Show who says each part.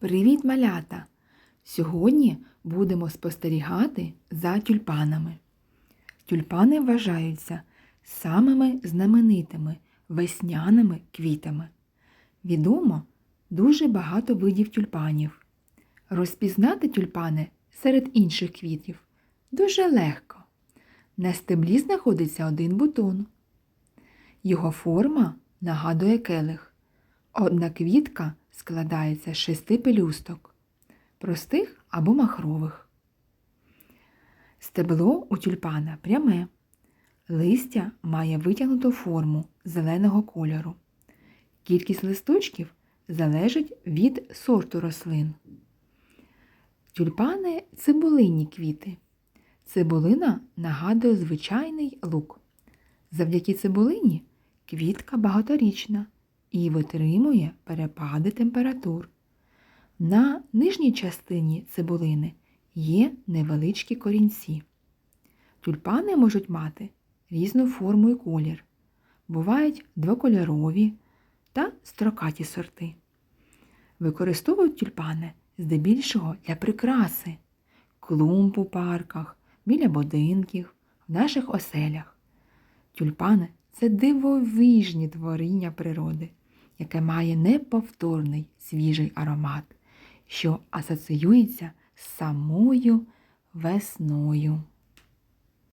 Speaker 1: Привіт, малята! Сьогодні будемо спостерігати за тюльпанами. Тюльпани вважаються самими знаменитими весняними квітами. Відомо дуже багато видів тюльпанів. Розпізнати тюльпани серед інших квітів дуже легко. На стеблі знаходиться один бутон. Його форма нагадує келих. Одна квітка складається з шести пелюсток, простих або махрових. Стебло у тюльпана пряме. Листя має витягнуту форму зеленого кольору. Кількість листочків залежить від сорту рослин. Тюльпани цибулинні квіти. Цибулина нагадує звичайний лук. Завдяки цибулині квітка багаторічна і витримує перепади температур. На нижній частині цибулини є невеличкі корінці. Тюльпани можуть мати різну форму і колір. Бувають двокольорові та строкаті сорти. Використовують тюльпани здебільшого для прикраси, клумб у парках, біля будинків, в наших оселях. Тюльпани це дивовижні творіння природи, яке має неповторний свіжий аромат, що асоціюється з самою весною.